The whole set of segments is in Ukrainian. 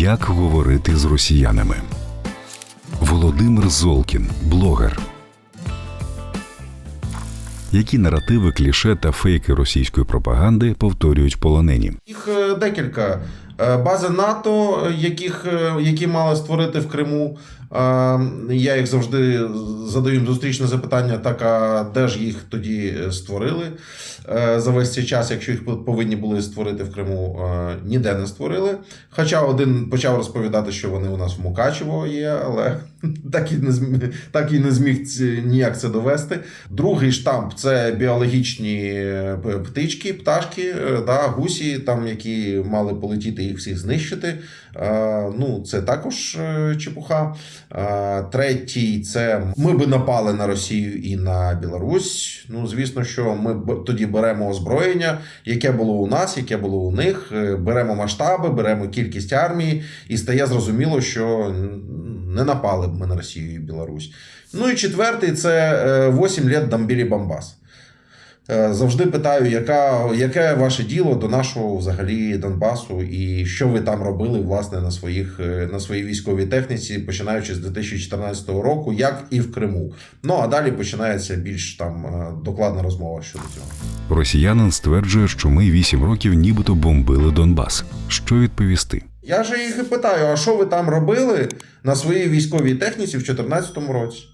Як говорити з росіянами? Володимир Золкін, блогер. Які наративи, кліше та фейки російської пропаганди повторюють полонені? Їх е, декілька. Е, Бази НАТО, е, яких, які мали створити в Криму. Я їх завжди задаю зустрічне запитання: так а де ж їх тоді створили е, за весь цей час, якщо їх повинні були створити в Криму, е, ніде не створили. Хоча один почав розповідати, що вони у нас в Мукачево є, але так і не зміг, так і не зміг ніяк це довести. Другий штамп це біологічні е, птички, пташки, е, да, гусі, там, які мали полетіти їх всіх знищити. Е, Ну, це також чепуха. Третій це ми би напали на Росію і на Білорусь. Ну, звісно, що ми б- тоді беремо озброєння, яке було у нас, яке було у них. Беремо масштаби, беремо кількість армії, і стає зрозуміло, що не напали б ми на Росію і Білорусь. Ну і четвертий це е, 8 лет Дамбілі Бамбас. Е, Завжди питаю, яка, яке ваше діло до нашого взагалі Донбасу, і що ви там робили власне на своїх е, на своїй військовій техніці, починаючи з 2014 року, як і в Криму. Ну а далі починається більш там е, докладна розмова щодо цього. Росіянин стверджує, що ми вісім років нібито бомбили Донбас. Що відповісти? Я же їх і питаю: а що ви там робили на своїй військовій техніці в 2014 році?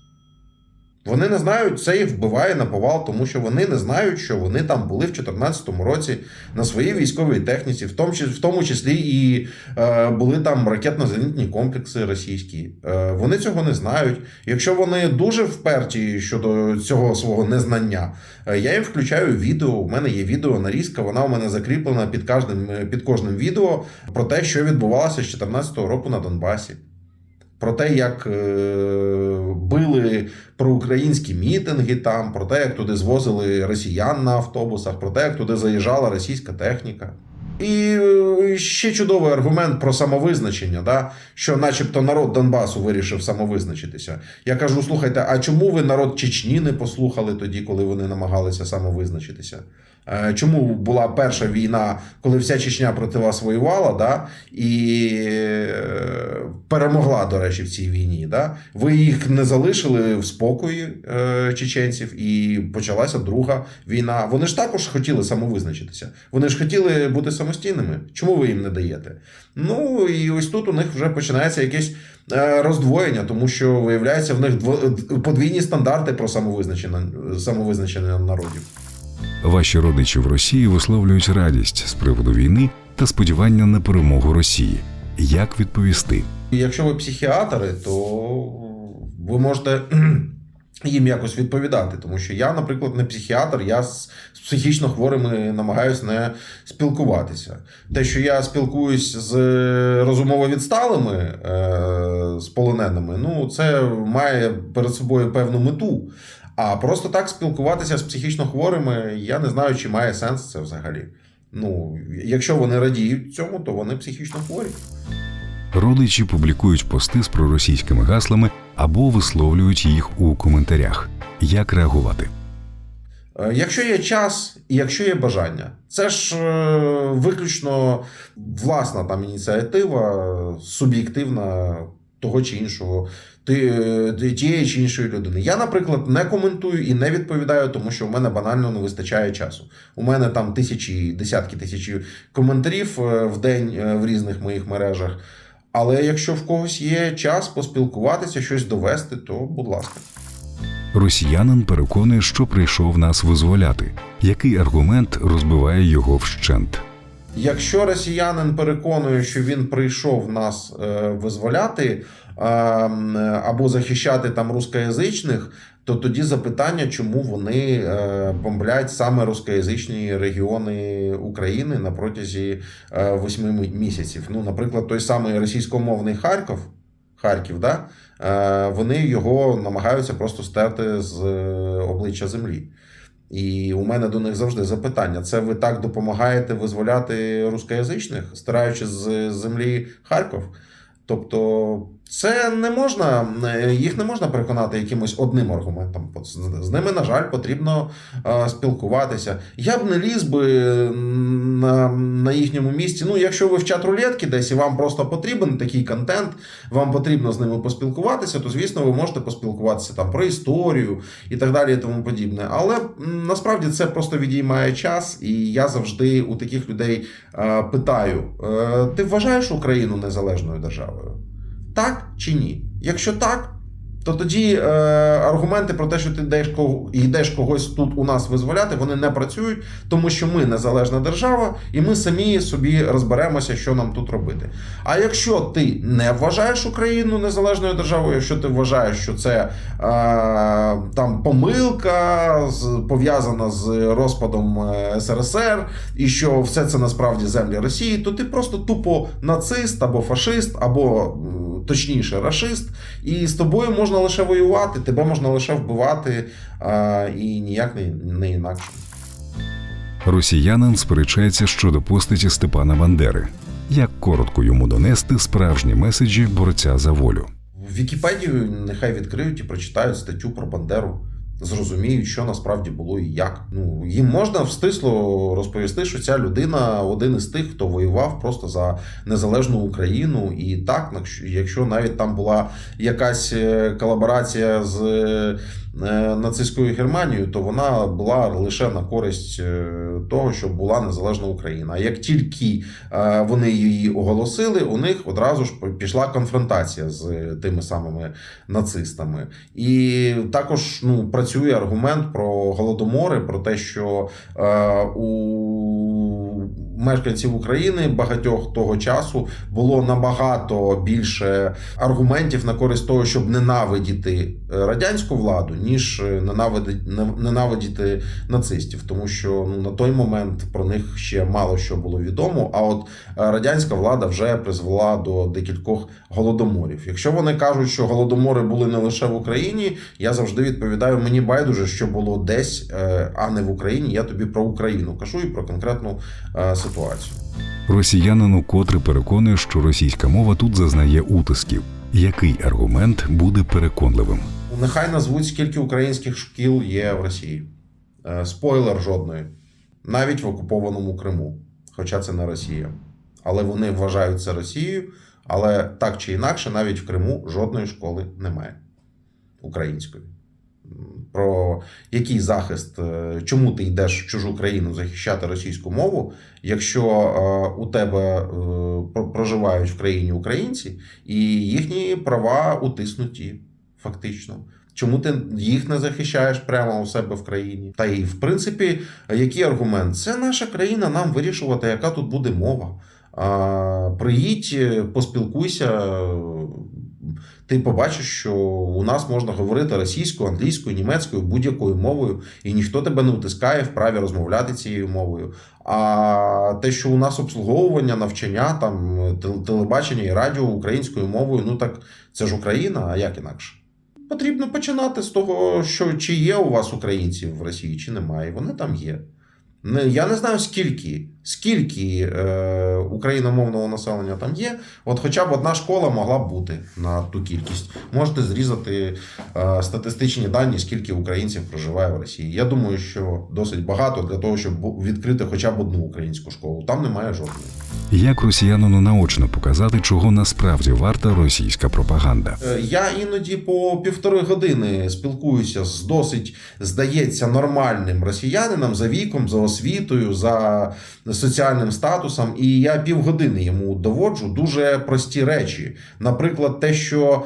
Вони не знають, це їх вбиває на повал, тому що вони не знають, що вони там були в 2014 році на своїй військовій техніці, в тому, чис- в тому числі і е, були там ракетно-зенітні комплекси російські. Е, вони цього не знають. Якщо вони дуже вперті щодо цього свого незнання, е, я їм включаю відео. У мене є відео нарізка, вона у мене закріплена під кожним, під кожним відео про те, що відбувалося з 2014 року на Донбасі. Про те, як е, били проукраїнські мітинги там, про те, як туди звозили росіян на автобусах, про те, як туди заїжджала російська техніка. І е, ще чудовий аргумент про самовизначення, да? що, начебто, народ Донбасу вирішив самовизначитися. Я кажу: слухайте, а чому ви народ Чечні не послухали тоді, коли вони намагалися самовизначитися? Е, Чому була перша війна, коли вся Чечня проти вас воювала, да? і е, перемогла, до речі, в цій війні. Да? Ви їх не залишили в спокої е, чеченців, і почалася друга війна. Вони ж також хотіли самовизначитися. Вони ж хотіли бути самостійними. Чому ви їм не даєте? Ну і ось тут у них вже починається якесь роздвоєння, тому що виявляється в них подвійні стандарти про самовизначення, самовизначення народів. Ваші родичі в Росії висловлюють радість з приводу війни та сподівання на перемогу Росії. Як відповісти? Якщо ви психіатри, то ви можете їм якось відповідати. Тому що я, наприклад, не психіатр, я з психічно хворими намагаюся не спілкуватися. Те, що я спілкуюсь з розумово відсталими, е, з полоненими, ну це має перед собою певну мету. А просто так спілкуватися з психічно хворими, я не знаю, чи має сенс це взагалі. Ну, якщо вони радіють цьому, то вони психічно хворі. Родичі публікують пости з проросійськими гаслами або висловлюють їх у коментарях. Як реагувати? Е, Якщо є час і якщо є бажання, це ж е, виключно власна там ініціатива, суб'єктивна того чи іншого, ти- тієї чи іншої людини. Я, наприклад, не коментую і не відповідаю, тому що в мене банально не вистачає часу. У мене там тисячі, десятки тисяч коментарів е, в день е, в різних моїх мережах. Але якщо в когось є час поспілкуватися, щось довести, то будь ласка. Росіянин переконує, що прийшов нас визволяти. Який аргумент розбиває його вщент? Якщо росіянин переконує, що він прийшов нас е, визволяти е, або захищати там рускоязичних, то тоді запитання, чому вони е, бомблять саме рускоязичні регіони України на протязі восьми мі- місяців. Ну, наприклад, той самий російськомовний Харків, Харків, да? вони його намагаються просто стерти з обличчя землі. І у мене до них завжди запитання: це ви так допомагаєте визволяти рускоязичних, стираючи з землі Харків? Тобто Це не можна, е, їх не можна переконати якимось одним аргументом. З- ними, на жаль, потрібно е, спілкуватися. Я б не ліз би на, на їхньому місці. Ну, якщо ви в чат рулетки десь і вам просто потрібен такий контент, вам потрібно з ними поспілкуватися, то звісно, ви можете поспілкуватися там про історію і так далі, і тому подібне. Але насправді це просто відіймає час, і я завжди у таких людей е, питаю: ти вважаєш Україну незалежною державою? Так чи ні? Якщо так, то тоді е, аргументи про те, що ти йдеш, кого- йдеш когось тут у нас визволяти, вони не працюють, тому що ми незалежна держава, і ми самі собі розберемося, що нам тут робити. А якщо ти не вважаєш Україну незалежною державою, якщо ти вважаєш, що це е, там помилка пов'язана з розпадом е, СРСР, і що все це насправді землі Росії, то ти просто тупо нацист або фашист, або точніше рашист, і з тобою можна лише воювати, тебе можна лише вбивати, а, і ніяк не, не інакше. Росіянин сперечається щодо постаті Степана Бандери. Як коротко йому донести справжні меседжі борця за волю? В Вікіпедію нехай відкриють і прочитають статтю про Бандеру. Зрозуміють, що насправді було і як. Ну їм можна встисло розповісти, що ця людина один із тих, хто воював просто за незалежну Україну. І так, якщо- навіть там була якась е, колаборація з нацистською Германією, то вона була лише на користь е, того, щоб була незалежна Україна. А як тільки е, вони її оголосили, у них одразу ж пішла конфронтація з тими самими нацистами. І також ну, працює аргумент про голодомори, про те, що е, у мешканців України багатьох того часу було набагато більше аргументів на користь того, щоб ненавидіти е, радянську владу, ніж е, ненавидіти нацистів, тому що ну, на той момент про них ще мало що було відомо. А от е, радянська влада вже призвела до декількох голодоморів. Якщо вони кажуть, що голодомори були не лише в Україні, я завжди відповідаю: мені байдуже, що було десь, а не в Україні. Я тобі про Україну кажу і про конкретну е, ситуацію. Росіянин укотре переконує, що російська мова тут зазнає утисків. Який аргумент буде переконливим? Нехай назвуть, скільки українських шкіл є в Росії. Е, Спойлер жодної. Навіть в окупованому Криму. Хоча це не Росія. Але вони вважають це Росією. Але так чи інакше, навіть в Криму жодної школи немає української. Про який захист, е, чому ти йдеш в чужу країну захищати російську мову, якщо е, у тебе е, проживають в країні українці, і їхні права утиснуті, фактично. Чому ти їх не захищаєш прямо у себе в країні? Та і в принципі, який аргумент? Це наша країна, нам вирішувати, яка тут буде мова. Приїдь, поспілкуйся. Ти побачиш, що у нас можна говорити російською, англійською, німецькою, будь-якою мовою, і ніхто тебе не утискає в праві розмовляти цією мовою. А те, що у нас обслуговування, навчання, там телебачення і радіо українською мовою, ну так це ж Україна, а як інакше? Потрібно починати з того, що чи є у вас українці в Росії, чи немає. Вони там є. Я не знаю скільки, скільки е, україномовного населення там є. От хоча б одна школа могла б бути на ту кількість. Можете зрізати е, статистичні дані, скільки українців проживає в Росії. Я думаю, що досить багато для того, щоб відкрити хоча б одну українську школу. Там немає жодної. Як росіянину наочно показати, чого насправді варта російська пропаганда? Е, Я іноді по півтори години спілкуюся з досить, здається, нормальним росіянином за віком, за освітою, за соціальним статусом, і я півгодини йому доводжу дуже прості речі. Наприклад, те, що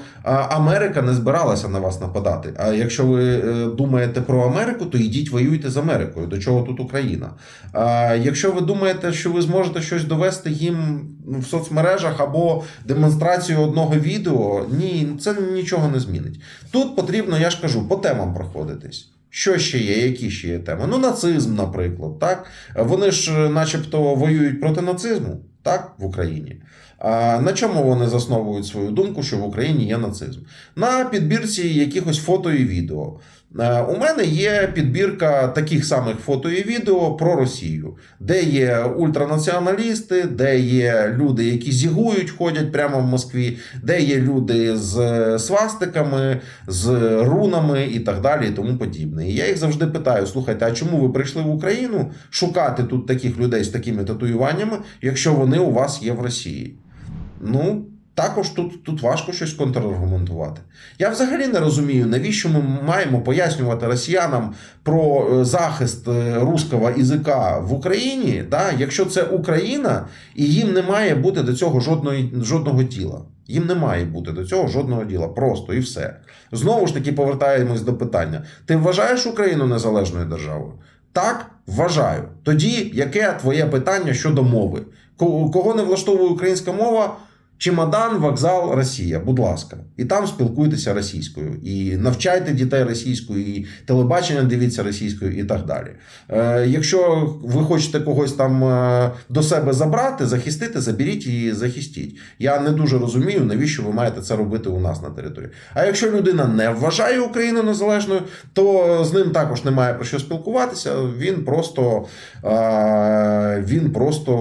Америка не збиралася на вас нападати. А якщо ви е, думаєте про Америку, то йдіть воюйте з Америкою. До чого тут Україна? А якщо ви думаєте, що ви зможете щось довести їм в соцмережах або демонстрацію одного відео, ні, це нічого не змінить. Тут потрібно, я ж кажу, по темам проходитись. Що ще є? Які ще є теми? Ну, нацизм, наприклад, так? Вони ж, е, начебто, воюють проти нацизму, так, в Україні. А на чому вони засновують свою думку, що в Україні є нацизм? На підбірці якихось фото і відео. Е, У мене є підбірка таких самих фото і відео про Росію, де є ультранаціоналісти, де є люди, які зігують, ходять прямо в Москві, де є люди з свастиками, з рунами і так далі, і тому подібне. І я їх завжди питаю: слухайте, а чому ви прийшли в Україну шукати тут таких людей з такими татуюваннями, якщо вони у вас є в Росії? Ну. Також тут, тут важко щось контраргументувати. Я взагалі не розумію, навіщо ми маємо пояснювати росіянам про е, захист е, руського язика в Україні, да, якщо це Україна, і їм не має бути до цього жодної, жодного діла. Їм не має бути до цього жодного діла. Просто і все. Знову ж таки, повертаємось до питання: ти вважаєш Україну незалежною державою? Так, вважаю. Тоді яке твоє питання щодо мови? Кого не влаштовує українська мова? Чемодан, вокзал, Росія, будь ласка, і там спілкуйтеся російською, і навчайте дітей російською, і телебачення дивіться російською, і так далі. Е, якщо ви хочете когось там е, до себе забрати, захистити, заберіть і захистіть. Я не дуже розумію, навіщо ви маєте це робити у нас на території. А якщо людина не вважає Україну незалежною, то з ним також немає про що спілкуватися. Він просто, е, він просто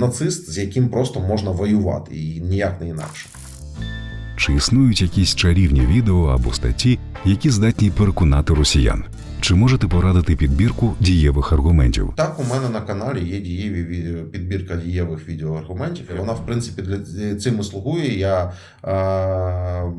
нацист, з яким просто можна воювати, і ніяк не інакше. Чи існують якісь чарівні відео або статті, які здатні переконати росіян? Чи можете порадити підбірку дієвих аргументів? Так, у мене на каналі є дієві підбірка дієвих відеоаргументів. Вона, в принципі, для цим і слугує. Я е,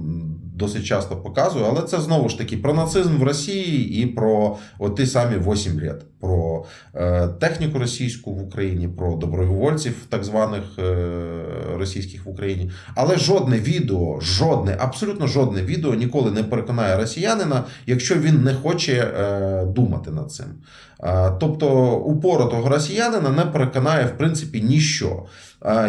досить часто показую, але це знову ж таки про нацизм в Росії і про от ті самі 8 літ, про е, техніку російську в Україні, про добровольців, так званих е, російських в Україні. Але жодне відео, жодне, абсолютно жодне відео ніколи не переконає росіянина, якщо він не хоче е, думати над цим. Тобто упоротого росіянина не переконає в принципі ніщо.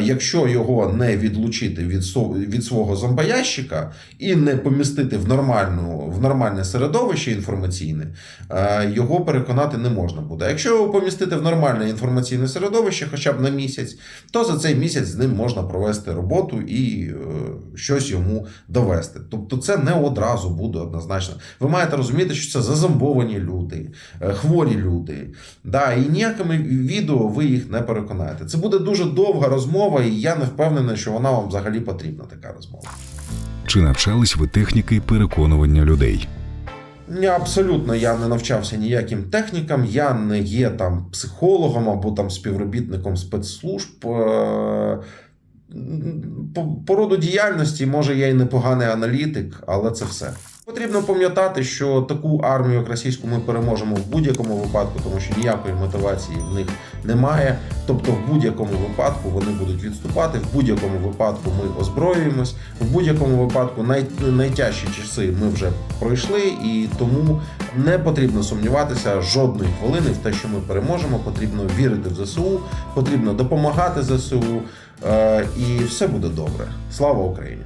Якщо його не відлучити від, від свого зомбоящика і не помістити в нормальну в нормальне середовище інформаційне, його переконати не можна буде. Якщо його помістити в нормальне інформаційне середовище, хоча б на місяць, то за цей місяць з ним можна провести роботу і е, щось йому довести. Тобто, це не одразу буде однозначно. Ви маєте розуміти, що це зазомбовані люди, е, хворі люди. Да, і ніякими відео ви їх не переконаєте. Це буде дуже довга розмова, і я не впевнений, що вона вам взагалі потрібна, така розмова. Чи навчались ви техніки переконування людей? Абсолютно я не навчався ніяким технікам, я не є там психологом або там співробітником спецслужб. Е, По, по діяльності, може, я і непоганий аналітик, але це все. Потрібно пам'ятати, що таку армію, як російську, ми переможемо в будь-якому випадку, тому що ніякої мотивації в них немає. Тобто, в будь-якому випадку вони будуть відступати, в будь-якому випадку ми озброюємось, в будь-якому випадку най, найтяжчі часи ми вже пройшли, і тому не потрібно сумніватися жодної хвилини в те, що ми переможемо. Потрібно вірити в ЗСУ, потрібно допомагати ЗСУ, е, і все буде добре. Слава Україні!